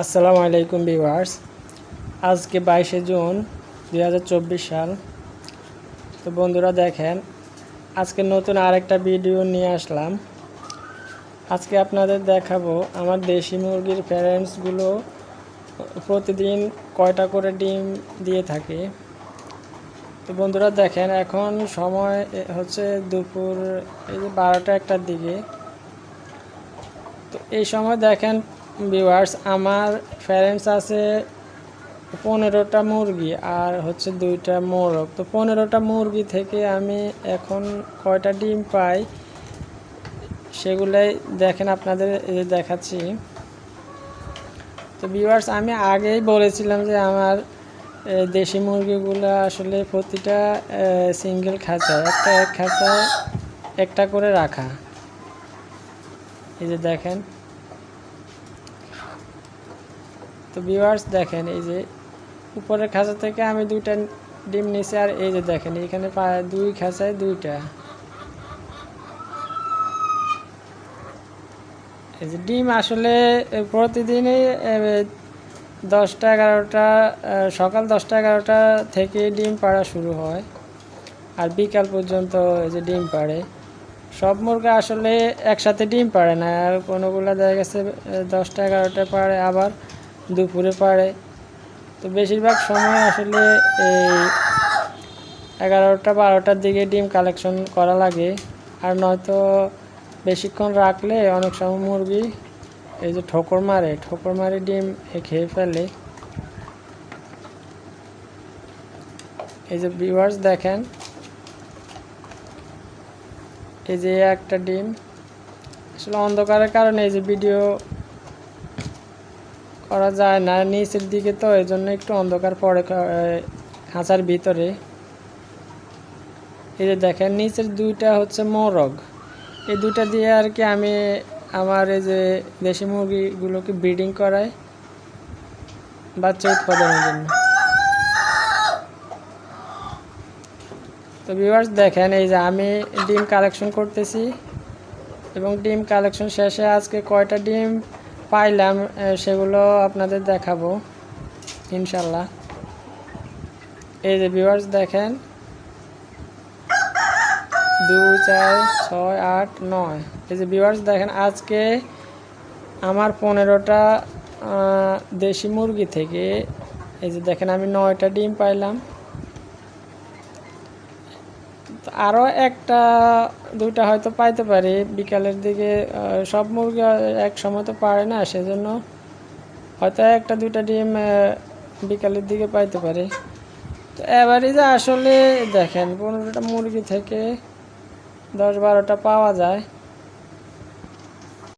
আসসালামু আলাইকুম ভিউয়ার্স। আজকে বাইশে জুন দু হাজার চব্বিশ সাল। তো বন্ধুরা দেখেন, আজকে নতুন আরেকটা ভিডিও নিয়ে আসলাম। আজকে আপনাদের দেখাবো আমার দেশি মুরগির প্যারেন্টসগুলো প্রতিদিন কয়টা করে ডিম দিয়ে থাকে। তো বন্ধুরা দেখেন, এখন সময় হচ্ছে দুপুর, এই যে বারোটা একটার দিকে। তো এই সময় দেখেন ভিউয়ার্স আমার প্যারেন্টস আছে পনেরোটা মুরগি আর হচ্ছে দুইটা মোরগ। তো পনেরোটা মুরগি থেকে আমি এখন কয়টা ডিম পাই সেগুলাই দেখেন আপনাদের দেখাচ্ছি। তো ভিউয়ার্স আমি আগেই বলেছিলাম যে আমার দেশি মুরগিগুলো আসলে প্রতিটা সিঙ্গেল খাঁচায়, একটা এক খাঁচায় একটা করে রাখা। এই যে দেখেন। তো ভিউয়ার্স দেখেন, এই যে উপরের খাঁচা থেকে আমি দুইটা ডিম নিছি আর এই যে দেখেন, এখানে দুই খাঁচায় দুইটা। এই যে ডিম আসলে প্রতিদিনই দশটা এগারোটা সকাল দশটা এগারোটা থেকে ডিম পাড়া শুরু হয় আর বিকাল পর্যন্ত এই যে ডিম পাড়ে। সব মুরগা আসলে একসাথে ডিম পাড়ে না, আর কোনোগুলো দেখা গেছে দশটা এগারোটা পাড়ে আবার দুপুরে পাড়ে। তো বেশিরভাগ সময় আসলে এই এগারোটা, বারোটার দিকে ডিম কালেকশন করা লাগে। আর নয়তো বেশিক্ষণ রাখলে অনেক সময় মুরগি এই যে ঠোকর মারে ঠোকর মারে ডিম খেয়ে ফেলে। এই যে ভিউয়ার্স দেখেন, এই যে একটা ডিম। আসলে অন্ধকারের কারণে এই যে ভিডিও করা যায় না। নিচের দিকে তো এই জন্য একটু অন্ধকার পড়ে খাঁচার ভিতরে। এই যে দেখেন, নিচের দুইটা হচ্ছে মোরগ। এই দুইটা দিয়ে আর কি আমি আমার এই যে দেশি মুরগিগুলোকে ব্রিডিং করাই বাচ্চা উৎপাদনের জন্য। তো ভিউয়ার্স দেখেন, এই যে আমি ডিম কালেকশন করতেছি এবং ডিম কালেকশন শেষে আজকে কয়টা ডিম? পাইলাম সেগুলো আপনাদের দেখাবো, ইনশাল্লাহ। এই যে ভিউয়ার্স দেখেন, দুই, চার, ছয়, আট, নয়। এই যে ভিউয়ার্স দেখেন, আজকে আমার পনেরোটা দেশি মুরগি থেকে, এই যে দেখেন আমি নয়টা ডিম পাইলাম। তো আরও একটা, দুইটা হয়তো পাইতে পারি। বিকালের দিকে সব মুরগি এক সময় তো পারে না, সেজন্য হয়তো একটা, দুইটা ডিম বিকালের দিকে পাইতে পারি। তো এবারই যে আসলে দেখেন, পনেরোটা মুরগি থেকে দশ বারোটা পাওয়া যায়।